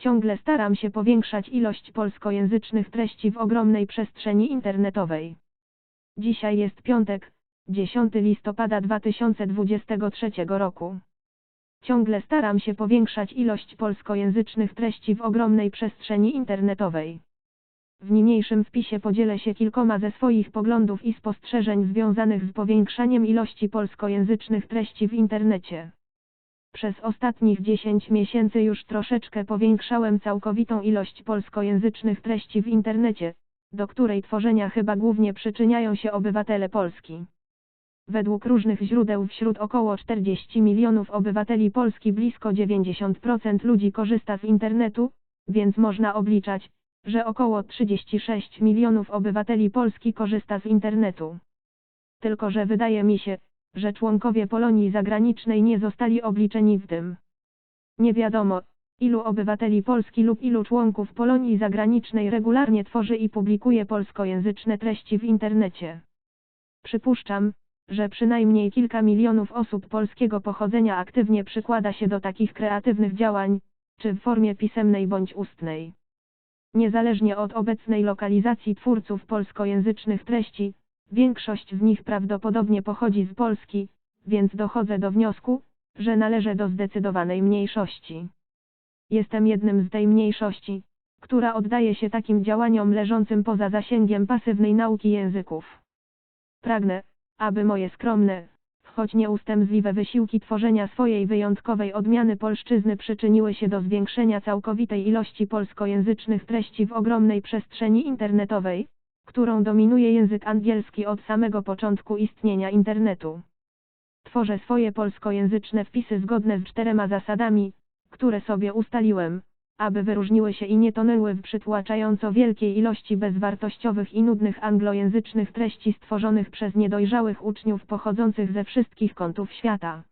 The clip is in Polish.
Ciągle staram się powiększać ilość polskojęzycznych treści w ogromnej przestrzeni internetowej. Dzisiaj jest piątek, 10 listopada 2023 roku. Ciągle staram się powiększać ilość polskojęzycznych treści w ogromnej przestrzeni internetowej. W niniejszym wpisie podzielę się kilkoma ze swoich poglądów i spostrzeżeń związanych z powiększaniem ilości polskojęzycznych treści w internecie. Przez ostatnich 10 miesięcy już troszeczkę powiększałem całkowitą ilość polskojęzycznych treści w internecie, do której tworzenia chyba głównie przyczyniają się obywatele Polski. Według różnych źródeł wśród około 40 milionów obywateli Polski blisko 90% ludzi korzysta z internetu, więc można obliczać, że około 36 milionów obywateli Polski korzysta z internetu. Tylko że wydaje mi się, że członkowie Polonii zagranicznej nie zostali obliczeni w tym. Nie wiadomo, ilu obywateli Polski lub ilu członków Polonii zagranicznej regularnie tworzy i publikuje polskojęzyczne treści w internecie. Przypuszczam, że przynajmniej kilka milionów osób polskiego pochodzenia aktywnie przykłada się do takich kreatywnych działań, czy w formie pisemnej bądź ustnej. Niezależnie od obecnej lokalizacji twórców polskojęzycznych treści, większość z nich prawdopodobnie pochodzi z Polski, więc dochodzę do wniosku, że należę do zdecydowanej mniejszości. Jestem jednym z tej mniejszości, która oddaje się takim działaniom leżącym poza zasięgiem pasywnej nauki języków. Pragnę, aby moje skromne, choć nieustępliwe wysiłki tworzenia swojej wyjątkowej odmiany polszczyzny przyczyniły się do zwiększenia całkowitej ilości polskojęzycznych treści w ogromnej przestrzeni internetowej, którą dominuje język angielski od samego początku istnienia internetu. Tworzę swoje polskojęzyczne wpisy zgodne z czterema zasadami, które sobie ustaliłem, aby wyróżniły się i nie tonęły w przytłaczająco wielkiej ilości bezwartościowych i nudnych anglojęzycznych treści stworzonych przez niedojrzałych uczniów pochodzących ze wszystkich kątów świata.